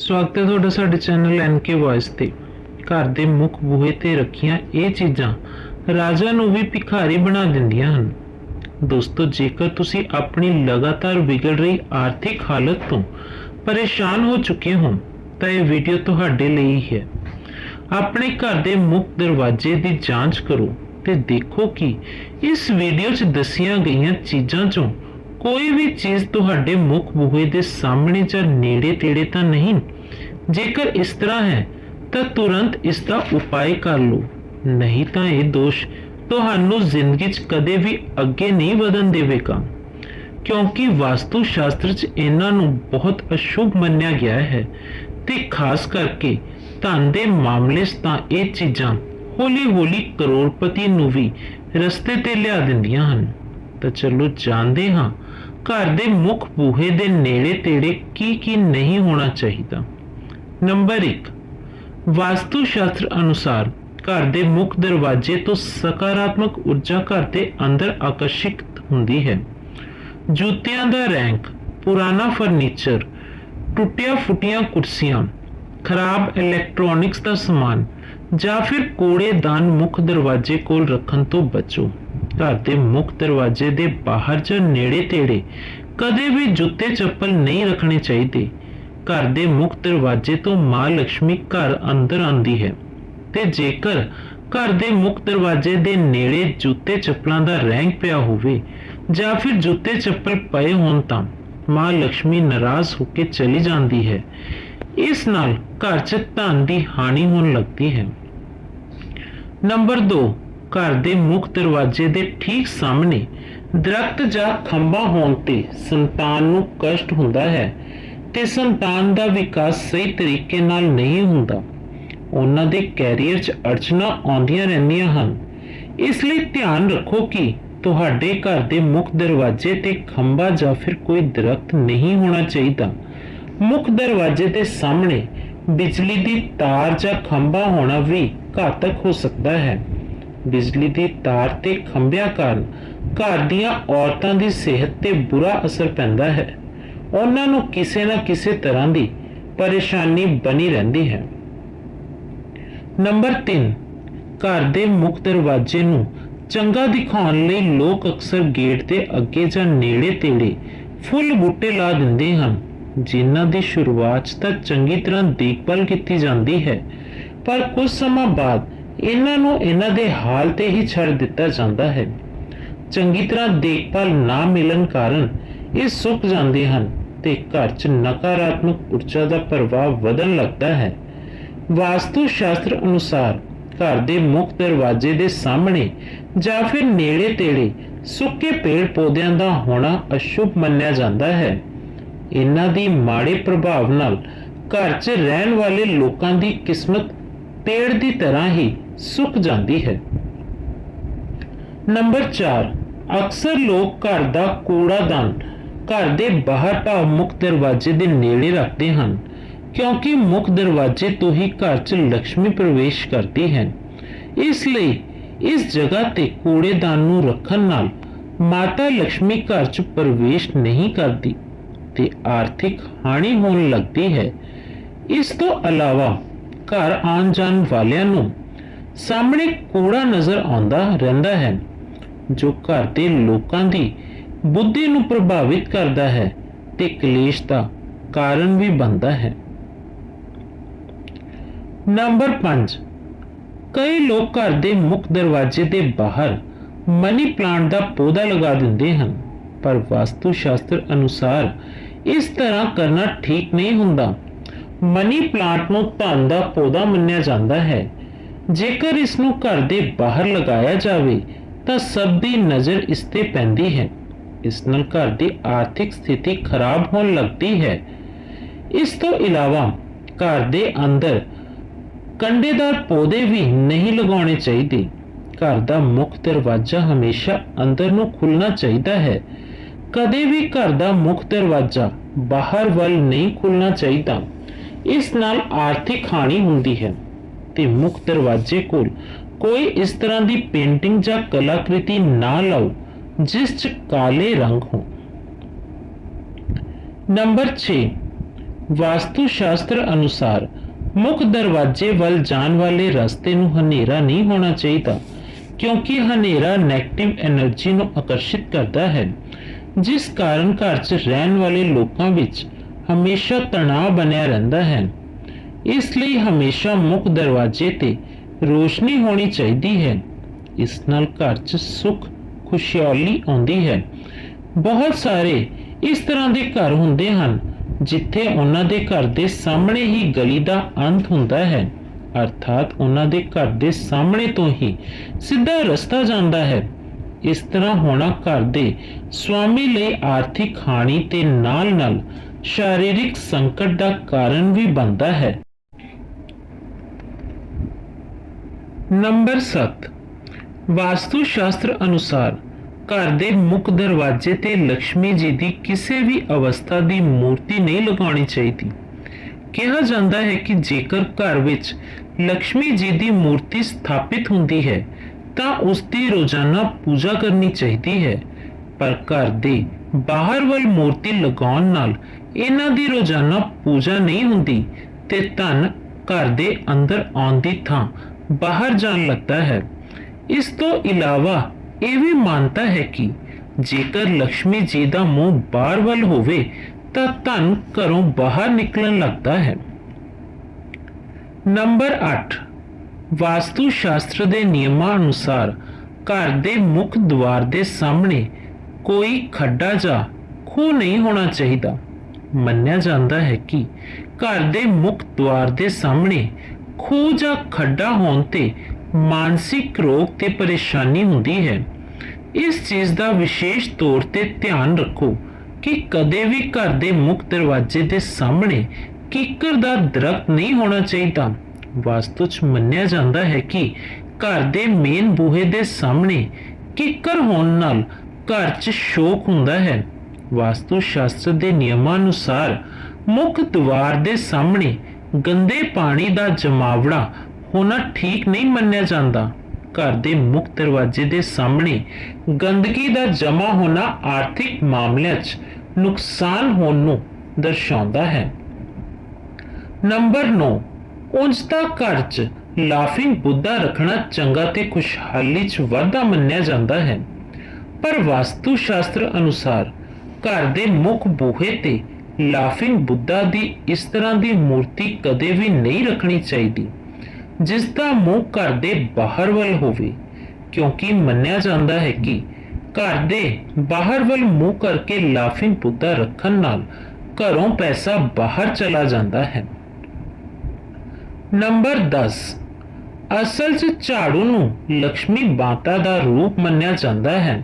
ਸਵਾਗਤ ਹੈ ਤੁਹਾਡਾ ਸਾਡੇ ਚੈਨਲ ਐਨਕੇ ਵੌਇਸ ਤੇ। ਘਰ ਦੇ ਮੁੱਖ ਬੂਹੇ ਤੇ ਰੱਖੀਆਂ ਇਹ ਚੀਜ਼ਾਂ ਰਾਜਾ ਨੂੰ ਵੀ ਭਿਖਾਰੀ ਬਣਾ ਦਿੰਦੀਆਂ ਹਨ। ਦੋਸਤੋ, ਜੇਕਰ ਤੁਸੀਂ ਆਪਣੀ ਲਗਾਤਾਰ ਵਿਗੜ ਰਹੀ ਆਰਥਿਕ ਹਾਲਤ ਤੋਂ ਪਰੇਸ਼ਾਨ ਹੋ ਚੁੱਕੇ ਹੋ, ਤਾਂ ਇਹ ਵੀਡੀਓ ਤੁਹਾਡੇ ਲਈ ਹੈ। ਆਪਣੇ ਘਰ ਦੇ ਮੁੱਖ ਦਰਵਾਜ਼ੇ ਦੀ ਜਾਂਚ ਕਰੋ ਤੇ ਦੇਖੋ ਕਿ ਇਸ ਵੀਡੀਓ 'ਚ ਦੱਸੀਆਂ ਗਈਆਂ ਚੀਜ਼ਾਂ 'ਚੋਂ ਕੋਈ ਵੀ ਚੀਜ਼ ਤੁਹਾਡੇ ਮੁੱਖ ਬੂਹੇ ਦੇ ਸਾਹਮਣੇ ਜਾਂ ਨੇੜੇ ਤੇੜੇ ਤਾਂ ਨਹੀਂ। ਜੇਕਰ ਇਸ ਤਰ੍ਹਾਂ ਹੈ, ਤਾਂ ਤੁਰੰਤ ਇਸ ਦਾ ਉਪਾਅ ਕਰ ਲਓ। ਨਹੀਂ ਤਾਂ ਇਹ ਦੋਸ਼ ਤੁਹਾਨੂੰ ਜ਼ਿੰਦਗੀ 'ਚ ਕਦੇ ਵੀ ਅੱਗੇ ਨਹੀਂ ਵਧਣ ਦੇਵੇਗਾ। ਕਿਉਂਕਿ ਵਾਸਤੂ ਸ਼ਾਸਤਰ 'ਚ ਇਹਨਾਂ ਨੂੰ ਬਹੁਤ ਅਸ਼ੁਭ ਮੰਨਿਆ ਗਿਆ ਹੈ ਤੇ ਖਾਸ ਕਰਕੇ ਧਨ ਦੇ ਮਾਮਲੇ 'ਚ ਤਾਂ ਇਹ ਚੀਜ਼ਾਂ ਹੌਲੀ-ਹੌਲੀ ਕਰੋੜਪਤੀ ਨੂੰ ਵੀ ਰਸਤੇ ਤੇ ਲਿਆ ਦਿੰਦੀਆਂ ਹਨ। ਤਾਂ ਚਲੋ ਜਾਣਦੇ ਹਾਂ ਘਰ ਦੇ ਮੁੱਖ ਬੂਹੇ ਦੇ ਨੇੜੇ ਤੇੜੇ ਕੀ ਕੀ ਨਹੀਂ ਹੋਣਾ ਚਾਹੀਦਾ? ਨੰਬਰ 1 ਵਾਸਤੂ ਸ਼ਾਸਤਰ ਅਨੁਸਾਰ ਘਰ ਦੇ ਮੁੱਖ ਦਰਵਾਜ਼ੇ ਤੋਂ ਸਕਾਰਾਤਮਕ ਊਰਜਾ ਘਰ ਦੇ ਅੰਦਰ ਆਕਰਸ਼ਿਤ ਹੁੰਦੀ ਹੈ। ਜੁੱਤਿਆਂ ਦਾ ਰੈਂਕ, ਪੁਰਾਣਾ ਫਰਨੀਚਰ, ਟੁੱਟੀਆਂ ਫੁੱਟੀਆਂ ਕੁਰਸੀਆਂ, ਖਰਾਬ ਇਲੈਕਟ੍ਰੋਨਿਕਸ ਦਾ ਸਮਾਨ ਜਾਂ ਫਿਰ ਕੂੜੇਦਾਨ ਮੁੱਖ ਦਰਵਾਜ਼ੇ ਕੋਲ ਰੱਖਣ ਤੋਂ ਬਚੋ। ਘਰ ਦੇ ਮੁੱਖ ਦਰਵਾਜ਼ੇ ਦੇ ਬਾਹਰ ਜਾਂ ਨੇੜੇ ਤੇੜੇ ਕਦੇ ਵੀ ਜੁੱਤੇ ਚੱਪਲ ਨਹੀਂ ਰੱਖਣੇ ਚਾਹੀਦੇ। ਘਰ ਦੇ ਮੁੱਖ ਦਰਵਾਜ਼ੇ ਤੋਂ ਮਾਂ ਲక్ష్ਮੀ ਘਰ ਅੰਦਰ ਆਂਦੀ ਹੈ ਤੇ ਜੇਕਰ ਘਰ ਦੇ ਮੁੱਖ ਦਰਵਾਜ਼ੇ ਦੇ ਨੇੜੇ ਜੁੱਤੇ ਚੱਪਲਾਂ ਦਾ ਰੈਂਕ ਪਿਆ ਹੋਵੇ ਜਾਂ ਫਿਰ ਜੁੱਤੇ ਚੱਪਲ ਪਏ ਹੋਣ ਤਾਂ ਮਾਂ ਲక్ష్ਮੀ ਨਾਰਾਜ਼ ਹੋ ਕੇ ਚਲੀ ਜਾਂਦੀ ਹੈ। ਇਸ ਨਾਲ ਘਰ 'ਚ ਧਨ ਦੀ ਹਾਨੀ ਹੋਣ ਲੱਗਦੀ ਹੈ। ਨੰਬਰ 2 ਘਰ ਦੇ ਮੁੱਖ ਦਰਵਾਜ਼ੇ ਦੇ ਠੀਕ ਸਾਹਮਣੇ ਦਰਖਤ ਜਾਂ ਖੰਭਾ ਹੋਣ ਤੇ ਸੰਤਾਨ ਨੂੰ ਕਸ਼ਟ ਹੁੰਦਾ ਹੈ ਤੇ ਸੰਤਾਨ ਦਾ ਵਿਕਾਸ ਸਹੀ ਤਰੀਕੇ ਨਾਲ ਨਹੀਂ ਹੁੰਦਾ। ਉਹਨਾਂ ਦੇ ਕੈਰੀਅਰ 'ਚ ਅੜਚਣਾ ਆਉਂਦੀਆਂ ਰਹਿੰਦੀਆਂ ਹਨ। ਇਸ ਲਈ ਧਿਆਨ ਰੱਖੋ ਕਿ ਤੁਹਾਡੇ ਘਰ ਦੇ ਮੁੱਖ ਦਰਵਾਜ਼ੇ ਤੇ ਖੰਭਾ ਜਾਂ ਫਿਰ ਕੋਈ ਦਰਖਤ ਨਹੀਂ ਹੋਣਾ ਚਾਹੀਦਾ। ਮੁੱਖ ਦਰਵਾਜ਼ੇ ਦੇ ਸਾਹਮਣੇ ਬਿਜਲੀ ਦੀ ਤਾਰ ਜਾਂ ਖੰਭਾ ਹੋਣਾ ਵੀ ਘਾਤਕ ਹੋ ਸਕਦਾ ਹੈ। ਬਿਜਲੀ ਦੀ ਤਾਰ ਤੇ ਖੰਭਿਆਂ ਕਾਰਨ ਘਰ ਦੀਆਂ ਔਰਤਾਂ ਦੀ ਸਿਹਤ ਤੇ ਬੁਰਾ ਅਸਰ ਪੈਂਦਾ ਹੈ। ਉਹਨਾਂ ਨੂੰ ਕਿਸੇ ਨਾ ਕਿਸੇ ਤਰ੍ਹਾਂ ਦੀ ਪਰੇਸ਼ਾਨੀ ਬਣੀ ਰਹਿੰਦੀ ਹੈ। ਨੰਬਰ 3 ਘਰ ਦੇ ਮੁੱਖ ਦਰਵਾਜ਼ੇ ਨੂੰ ਚੰਗਾ ਦਿਖਾਉਣ ਲਈ ਲੋਕ ਅਕਸਰ ਗੇਟ ਦੇ ਅੱਗੇ ਜਾਂ ਨੇੜੇ ਤੇੜੇ ਫੁੱਲ ਬੂਟੇ ਲਾ ਦਿੰਦੇ ਹਨ, ਜਿਨ੍ਹਾਂ ਦੀ ਸ਼ੁਰੂਆਤ 'ਚ ਤਾਂ ਚੰਗੀ ਤਰ੍ਹਾਂ ਦੇਖਭਾਲ ਕੀਤੀ ਜਾਂਦੀ ਹੈ, ਪਰ ਕੁਝ ਸਮਾਂ ਬਾਅਦ ਇਹਨਾਂ ਨੂੰ ਇਹਨਾਂ ਦੇ ਹਾਲ ਤੇ ਹੀ ਛੱਡ ਦਿੱਤਾ ਜਾਂਦਾ ਹੈ। ਚੰਗੀ ਤਰ੍ਹਾਂ ਦੇਖਭਾਲ ਨਾ ਮਿਲਣ ਕਾਰਨ ਇਹ ਸੁੱਕ ਜਾਂਦੇ ਹਨ ਤੇ ਘਰ 'ਚ ਨਕਾਰਾਤਮਕ ਊਰਜਾ ਦਾ ਪ੍ਰਭਾਵ ਵਧਣ ਲੱਗਦਾ ਹੈ। ਵਾਸਤੂ ਸ਼ਾਸਤਰ ਅਨੁਸਾਰ ਘਰ ਦੇ ਮੁੱਖ ਦਰਵਾਜ਼ੇ ਦੇ ਸਾਹਮਣੇ ਜਾਂ ਫਿਰ ਨੇੜੇ ਤੇੜੇ ਸੁੱਕੇ ਪੇੜ ਪੌਦਿਆਂ ਦਾ ਹੋਣਾ ਅਸ਼ੁਭ ਮੰਨਿਆ ਜਾਂਦਾ ਹੈ। ਇਹਨਾਂ ਦੀ ਮਾੜੇ ਪ੍ਰਭਾਵ ਨਾਲ ਘਰ 'ਚ ਰਹਿਣ ਵਾਲੇ ਲੋਕਾਂ ਦੀ ਕਿਸਮਤ ਪੇੜ ਦੀ ਤਰ੍ਹਾਂ ਹੀ ਸੁੱਕ ਜਾਂਦੀ ਹੈ। ਨੰਬਰ 4 ਅਕਸਰ ਲੋਕ ਘਰ ਦਾ ਕੂੜਾਦਾਨ ਘਰ ਦੇ ਬਾਹਰ ਭਾਵ ਮੁੱਖ ਦਰਵਾਜ਼ੇ ਦੇ ਨੇੜੇ ਰੱਖਦੇ ਹਨ, ਕਿਉਂਕਿ ਮੁੱਖ ਦਰਵਾਜ਼ੇ ਤੋਂ ਹੀ ਘਰ 'ਚ ਲక్ష్ਮੀ ਪ੍ਰਵੇਸ਼ ਕਰਦੀ ਹੈ। ਇਸ ਲਈ ਇਸ ਜਗ੍ਹਾ ਤੇ ਕੂੜੇਦਾਨ ਨੂੰ ਰੱਖਣ ਨਾਲ ਮਾਤਾ ਲక్ష్ਮੀ ਘਰ 'ਚ ਪ੍ਰਵੇਸ਼ ਨਹੀਂ ਕਰਦੀ ਤੇ ਆਰਥਿਕ ਹਾਨੀ ਹੋਣ ਲੱਗਦੀ ਹੈ। ਇਸ ਤੋਂ ਇਲਾਵਾ ਘਰ ਆਉਣ ਜਾਣ ਵਾਲਿਆਂ ਨੂੰ ਸਾਹਮਣੇ ਕੂੜਾ ਨਜ਼ਰ ਆਉਂਦਾ ਰਹਿੰਦਾ ਹੈ, ਜੋ ਘਰ ਦੇ ਲੋਕਾਂ ਦੀ ਬੁੱਧੀ ਨੂੰ ਪ੍ਰਭਾਵਿਤ ਕਰਦਾ ਹੈ ਤੇ ਕਲੇਸ਼ ਦਾ ਕਾਰਨ ਵੀ ਬਣਦਾ ਹੈ। ਨੰਬਰ 5 ਕਈ ਲੋਕ ਘਰ ਦੇ ਮੁੱਖ ਦਰਵਾਜ਼ੇ ਦੇ ਬਾਹਰ ਮਨੀ ਪਲਾਂਟ ਦਾ ਪੌਦਾ ਲਗਾ ਦਿੰਦੇ ਹਨ, ਪਰ ਵਾਸਤੂ ਸ਼ਾਸਤਰ ਅਨੁਸਾਰ ਇਸ ਤਰ੍ਹਾਂ ਕਰਨਾ ਠੀਕ ਨਹੀਂ ਹੁੰਦਾ। ਮਨੀ ਪਲਾਂਟ ਨੂੰ ਧਨ ਦਾ ਪੌਦਾ ਮੰਨਿਆ ਜਾਂਦਾ ਹੈ ਜੇਕਰ ਇਸ ਨੂੰ ਘਰ ਦੇ ਬਾਹਰ ਲਗਾਇਆ ਜਾਵੇ, ਤਾਂ ਸਭ ਦੀ ਨਜ਼ਰ ਇਸ ਤੇ ਪੈਂਦੀ ਹੈ। ਇਸ ਨਾਲ ਘਰ ਦੀ ਆਰਥਿਕ ਸਥਿਤੀ ਖਰਾਬ ਹੋਣ ਲੱਗਦੀ ਹੈ। ਇਸ ਤੋਂ ਇਲਾਵਾ ਘਰ ਦੇ ਅੰਦਰ ਕੰਡੇਦਾਰ ਪੌਦੇ ਵੀ ਨਹੀਂ ਲਗਾਉਣੇ ਚਾਹੀਦੇ। ਘਰ ਦਾ ਮੁੱਖ ਦਰਵਾਜ਼ਾ ਹਮੇਸ਼ਾ ਅੰਦਰ ਨੂੰ ਖੁੱਲਣਾ ਚਾਹੀਦਾ ਹੈ। ਕਦੇ ਵੀ ਘਰ ਦਾ ਮੁੱਖ ਦਰਵਾਜ਼ਾ ਬਾਹਰ ਵੱਲ ਨਹੀਂ ਖੁੱਲਣਾ ਚਾਹੀਦਾ। ਇਸ ਨਾਲ ਆਰਥਿਕ ਹਾਨੀ ਹੁੰਦੀ ਹੈ। ਅਤੇ ਮੁੱਖ ਦਰਵਾਜ਼ੇ ਕੋਲ ਕੋਈ ਇਸ ਤਰ੍ਹਾਂ ਦੀ ਪੇਂਟਿੰਗ ਜਾਂ ਕਲਾਕ੍ਰਿਤੀ ਨਾ ਲਾਓ, ਜਿਸ 'ਚ ਕਾਲੇ ਰੰਗ ਹੋ ਨੰਬਰ 6 ਵਾਸਤੂ ਸ਼ਾਸਤਰ ਅਨੁਸਾਰ ਮੁੱਖ ਦਰਵਾਜ਼ੇ ਵੱਲ ਜਾਣ ਵਾਲੇ ਰਸਤੇ ਨੂੰ ਹਨੇਰਾ ਨਹੀਂ ਹੋਣਾ ਚਾਹੀਦਾ, ਕਿਉਂਕਿ ਹਨੇਰਾ 네ਗੇਟਿਵ એનર્ਜੀ ਨੂੰ ਆਕਰਸ਼ਿਤ ਕਰਦਾ ਹੈ, ਜਿਸ ਕਾਰਨ ਘਰ 'ਚ ਰਹਿਣ ਵਾਲੇ ਲੋਕਾਂ ਵਿੱਚ ਹਮੇਸ਼ਾ ਤਣਾਅ ਬਣਿਆ ਰਹਿੰਦਾ ਹੈ। ਇਸ ਲਈ ਹਮੇਸ਼ਾ ਮੁੱਖ ਦਰਵਾਜ਼ੇ ਤੇ ਰੋਸ਼ਨੀ ਹੋਣੀ ਚਾਹੀਦੀ ਹੈ। ਇਸ ਨਾਲ ਘਰ 'ਚ ਸੁੱਖ, ਖੁਸ਼ਹਾਲੀ ਆਉਂਦੀ ਹੈ। ਬਹੁਤ ਸਾਰੇ ਇਸ ਤਰ੍ਹਾਂ ਦੇ ਘਰ ਹੁੰਦੇ ਹਨ, ਜਿੱਥੇ ਉਹਨਾਂ ਦੇ ਘਰ ਦੇ ਸਾਹਮਣੇ ਹੀ ਗਲੀ ਦਾ ਅੰਤ ਹੁੰਦਾ ਹੈ। ਅਰਥਾਤ ਉਹਨਾਂ ਦੇ ਘਰ ਦੇ ਸਾਹਮਣੇ ਤੋਂ ਹੀ ਸਿੱਧਾ ਰਸਤਾ ਜਾਂਦਾ ਹੈ। ਇਸ ਤਰ੍ਹਾਂ ਹੋਣਾ ਘਰ ਦੇ ਸਵਾਮੀ ਲਈ ਆਰਥਿਕ ਹਾਨੀ ਤੇ ਨਾਲ-ਨਾਲ ਸਰੀਰਕ ਸੰਕਟ ਦਾ ਕਾਰਨ ਵੀ ਬਣਦਾ ਹੈ। ਨੰਬਰ 7 ਵਾਸਤੂ ਸ਼ਾਸਤਰ ਅਨੁਸਾਰ ਘਰ ਦੇ ਮੁੱਖ ਦਰਵਾਜ਼ੇ ਤੇ ਲక్ష్ਮੀ ਜੀ ਦੀ ਕਿਸੇ ਵੀ ਅਵਸਥਾ ਦੀ ਮੂਰਤੀ ਨਹੀਂ ਲਗਾਉਣੀ ਚਾਹੀਦੀ। ਕਿਹਾ ਜਾਂਦਾ ਹੈ ਕਿ ਜੇਕਰ ਘਰ ਵਿੱਚ ਲక్ష్ਮੀ ਜੀ ਦੀ ਮੂਰਤੀ ਸਥਾਪਿਤ ਹੁੰਦੀ ਹੈ, ਤਾਂ ਉਸ ਦੀ ਰੋਜ਼ਾਨਾ ਪੂਜਾ ਕਰਨੀ ਚਾਹੀਦੀ ਹੈ। ਪਰ ਘਰ ਦੇ ਬਾਹਰ ਵੱਲ ਮੂਰਤੀ ਲਗਾਉਣ ਨਾਲ ਇਹਨਾਂ ਦੀ ਰੋਜ਼ਾਨਾ ਪੂਜਾ ਨਹੀਂ ਹੁੰਦੀ ਤੇ ਧਨ ਘਰ ਦੇ ਅੰਦਰ ਆਉਣ ਦੀ ਥਾਂ ਬਾਹਰ ਜਾਣ ਲੱਗਦਾ ਹੈ। ਇਸ ਤੋਂ ਇਲਾਵਾ ਇਹ ਵੀ ਮੰਨਤਾ ਹੈ ਕਿ ਜੇਕਰ ਲక్ష్ਮੀ ਜੀ ਦਾ ਮੂੰਹ ਬਾਹਰ ਵੱਲ ਹੋਵੇ, ਤਾਂ ਧਨ ਘਰੋਂ ਬਾਹਰ ਨਿਕਲਣ ਲੱਗਦਾ ਹੈ। ਨੰਬਰ 8 ਵਾਸਤੂ ਸ਼ਾਸਤਰ ਦੇ ਨਿਯਮਾਂ ਅਨੁਸਾਰ ਘਰ ਦੇ ਮੁੱਖ ਦੁਆਰ ਦੇ ਸਾਹਮਣੇ ਕੋਈ ਖੱਡਾ ਜਾਂ ਖੂਹ ਨਹੀਂ ਹੋਣਾ ਚਾਹੀਦਾ। ਮੰਨਿਆ ਜਾਂਦਾ ਹੈ ਕਿ ਘਰ ਦੇ ਮੁੱਖ ਦੁਆਰ ਦੇ ਸਾਹਮਣੇ ਖੂਹ ਜਾਂ ਖੱਡਾ ਹੋਣ ਤੇ ਮਾਨਸਿਕ ਰੋਗ ਤੇ ਪਰੇਸ਼ਾਨੀ ਹੁੰਦੀ ਹੈ। ਇਸ ਚੀਜ਼ ਦਾ ਵਿਸ਼ੇਸ਼ ਤੌਰ ਤੇ ਧਿਆਨ ਰੱਖੋ ਕਿ ਕਦੇ ਵੀ ਘਰ ਦੇ ਮੁੱਖ ਦਰਵਾਜ਼ੇ ਦੇ ਸਾਹਮਣੇ ਕੀਕਰ ਦਾ ਦਰਖਤ ਨਹੀਂ ਹੋਣਾ ਚਾਹੀਦਾ। ਵਾਸਤੂ 'ਚ ਮੰਨਿਆ ਜਾਂਦਾ ਹੈ ਕਿ ਘਰ ਦੇ ਮੇਨ ਬੂਹੇ ਦੇ ਸਾਹਮਣੇ ਕੀਕਰ ਹੋਣ ਨਾਲ ਘਰ 'ਚ ਸ਼ੋਕ ਹੁੰਦਾ ਹੈ। ਵਾਸਤੂ ਸ਼ਾਸਤਰ ਦੇ ਨਿਯਮਾਂ ਅਨੁਸਾਰ ਮੁੱਖ ਦੁਆਰ ਦੇ ਸਾਹਮਣੇ ਗੰਦੇ ਪਾਣੀ ਦਾ ਜਮਾਵੜਾ ਹੋਣਾ ਠੀਕ ਨਹੀਂ ਮੰਨਿਆ ਜਾਂਦਾ। ਘਰ ਦੇ ਮੁੱਖ ਦਰਵਾਜ਼ੇ ਦੇ ਸਾਹਮਣੇ ਗੰਦਗੀ ਦਾ ਜਮਾ ਹੋਣਾ ਆਰਥਿਕ ਮਾਮਲਿਆਂ 'ਚ ਨੁਕਸਾਨ ਹੋਣ ਨੂੰ ਦਰਸਾਉਂਦਾ ਹੈ। ਨੰਬਰ 9 ਉਂਝ ਤਾਂ ਘਰ 'ਚ ਲਾਫਿੰਗ ਬੁੱਧਾ ਰੱਖਣਾ ਚੰਗਾ ਤੇ ਖੁਸ਼ਹਾਲੀ 'ਚ ਵਾਧਾ ਮੰਨਿਆ ਜਾਂਦਾ ਹੈ। ਪਰ ਵਾਸਤੂ ਸ਼ਾਸਤਰ ਅਨੁਸਾਰ ਘਰ ਦੇ ਮੁੱਖ ਬੂਹੇ ਤੇ ਲਾਫਿੰਗ ਬੁੱਧਾ ਦੀ ਇਸ ਤਰ੍ਹਾਂ ਦੀ ਮੂਰਤੀ ਕਦੇ ਵੀ ਨਹੀਂ ਰੱਖਣੀ ਚਾਹੀਦੀ, ਜਿਸ ਦਾ ਮੂੰਹ ਘਰ ਦੇ ਬਾਹਰ ਵੱਲ ਹੋਵੇ, ਕਿਉਂਕਿ ਮੰਨਿਆ ਜਾਂਦਾ ਹੈ ਕਿ ਘਰ ਦੇ ਬਾਹਰ ਵੱਲ ਮੂੰਹ ਕਰਕੇ ਲਾਫਿੰਗ ਬੁੱਧਾ ਰੱਖਣ ਨਾਲ ਘਰੋਂ ਪੈਸਾ ਬਾਹਰ ਚਲਾ ਜਾਂਦਾ ਹੈ। ਨੰਬਰ 10 ਅਸਲ 'ਚ ਝਾੜੂ ਨੂੰ ਲక్ష్ਮੀ ਮਾਤਾ ਦਾ ਰੂਪ ਮੰਨਿਆ ਜਾਂਦਾ ਹੈ।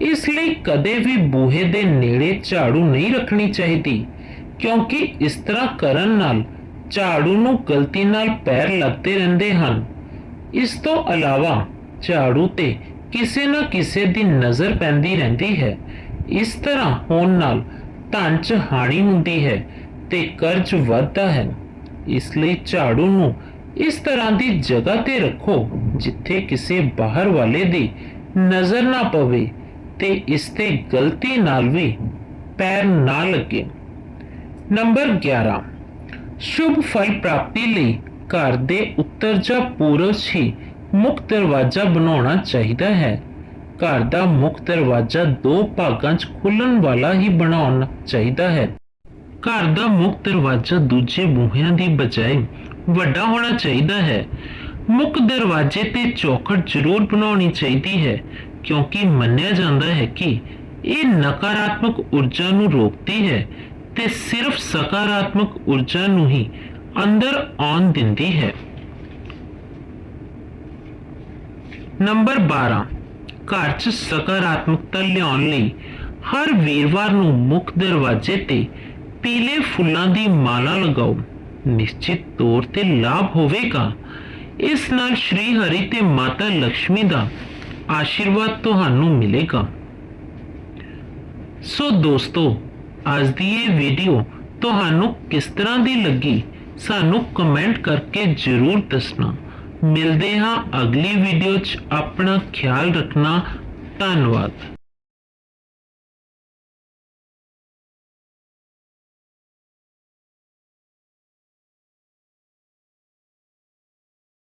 ਇਸ ਲਈ ਕਦੇ ਵੀ ਬੂਹੇ ਦੇ ਨੇੜੇ ਝਾੜੂ ਨਹੀਂ ਰੱਖਣੀ ਚਾਹੀਦੀ, ਕਿਉਂਕਿ ਇਸ ਤਰ੍ਹਾਂ ਕਰਨ ਨਾਲ ਝਾੜੂ ਨੂੰ ਗਲਤੀ ਨਾਲ ਪੈਰ ਲੱਗਦੇ ਰਹਿੰਦੇ ਹਨ। ਇਸ ਤੋਂ ਇਲਾਵਾ ਝਾੜੂ ਤੇ ਕਿਸੇ ਨਾ ਕਿਸੇ ਦੀ ਨਜ਼ਰ ਪੈਂਦੀ ਰਹਿੰਦੀ ਹੈ। ਇਸ ਤਰ੍ਹਾਂ ਹੋਣ ਨਾਲ ਧਨ 'ਚ ਹਾਨੀ ਹੁੰਦੀ ਹੈ ਤੇ ਕਰਜ਼ ਵੱਧਦਾ ਹੈ। ਇਸ ਲਈ ਝਾੜੂ ਨੂੰ ਇਸ ਤਰ੍ਹਾਂ ਦੀ ਜਗ੍ਹਾ ਤੇ ਰੱਖੋ ਜਿੱਥੇ ਕਿਸੇ ਬਾਹਰ ਵਾਲੇ ਦੀ ਨਜ਼ਰ ਨਾ ਪਵੇ ਤੇ ਇਸ ਤੇ ਗਲਤੀ ਨਾਲ ਵੀ ਪੈਰ ਨਾ ਲੱਗੇ। ਨੰਬਰ 11 ਸ਼ੁਭ ਫਲ ਪ੍ਰਾਪਤੀ ਲਈ ਘਰ ਦੇ ਉੱਤਰ ਜਾਂ ਪੂਰਬ 'ਚ ਮੁੱਖ ਦਰਵਾਜ਼ਾ ਬਣਾਉਣਾ ਚਾਹੀਦਾ ਹੈ। ਘਰ ਦਾ ਮੁੱਖ ਦਰਵਾਜ਼ਾ ਦੋ ਭਾਗਾਂ 'ਚ ਖੁੱਲਣ ਵਾਲਾ ਹੀ ਬਣਾਉਣਾ ਚਾਹੀਦਾ ਹੈ। ਘਰ ਦਾ ਮੁੱਖ ਦਰਵਾਜ਼ਾ ਦੂਜੇ ਬੂਹਿਆਂ ਦੀ ਬਜਾਏ ਵੱਡਾ ਹੋਣਾ ਚਾਹੀਦਾ ਹੈ। ਮੁੱਖ ਦਰਵਾਜ਼ੇ ਤੇ ਚੌਖਟ ਜ਼ਰੂਰ ਬਣਾਉਣੀ ਚਾਹੀਦੀ ਹੈ, ਕਿਉਂਕਿ ਮੰਨਿਆ ਜਾਂਦਾ ਹੈ ਕਿ ਇਹ ਨਕਾਰਾਤਮਕ ਊਰਜਾ ਨੂੰ ਰੋਕਦੀ ਹੈ ਤੇ ਸਿਰਫ ਸਕਾਰਾਤਮਕ ਊਰਜਾ ਨੂੰ ਹੀ ਅੰਦਰ ਆਉਣ ਦਿੰਦੀ ਹੈ। ਨੰਬਰ 12 ਘਰ 'ਚ ਸਕਾਰਾਤਮਕਤਾ ਲਿਆਉਣ ਲਈ ਹਰ ਵੀਰਵਾਰ ਨੂੰ ਮੁੱਖ ਦਰਵਾਜ਼ੇ ਤੇ ਪੀਲੇ ਫੁੱਲਾਂ ਦੀ ਮਾਲਾ ਲਗਾਓ। ਨਿਸ਼ਚਿਤ ਤੌਰ ਤੇ ਲਾਭ ਹੋਵੇਗਾ। ਇਸ ਨਾਲ ਸ਼੍ਰੀ ਹਰੀ ਤੇ ਮਾਤਾ ਲక్ష్ਮੀ ਦਾ ਆਸ਼ੀਰਵਾਦ ਤੁਹਾਨੂੰ ਮਿਲੇਗਾ। ਸੋ ਦੋਸਤੋ, ਅੱਜ ਦੀ ਇਹ ਵੀਡੀਓ ਤੁਹਾਨੂੰ ਕਿਸ ਤਰ੍ਹਾਂ ਦੀ ਲੱਗੀ? ਸਾਨੂੰ ਕਮੈਂਟ ਕਰਕੇ ਜਰੂਰ ਦੱਸਣਾ। ਮਿਲਦੇ ਹਾਂ ਅਗਲੀ ਵੀਡੀਓ 'ਚ। ਆਪਣਾ ਖਿਆਲ ਰੱਖਣਾ। ਧੰਨਵਾਦ।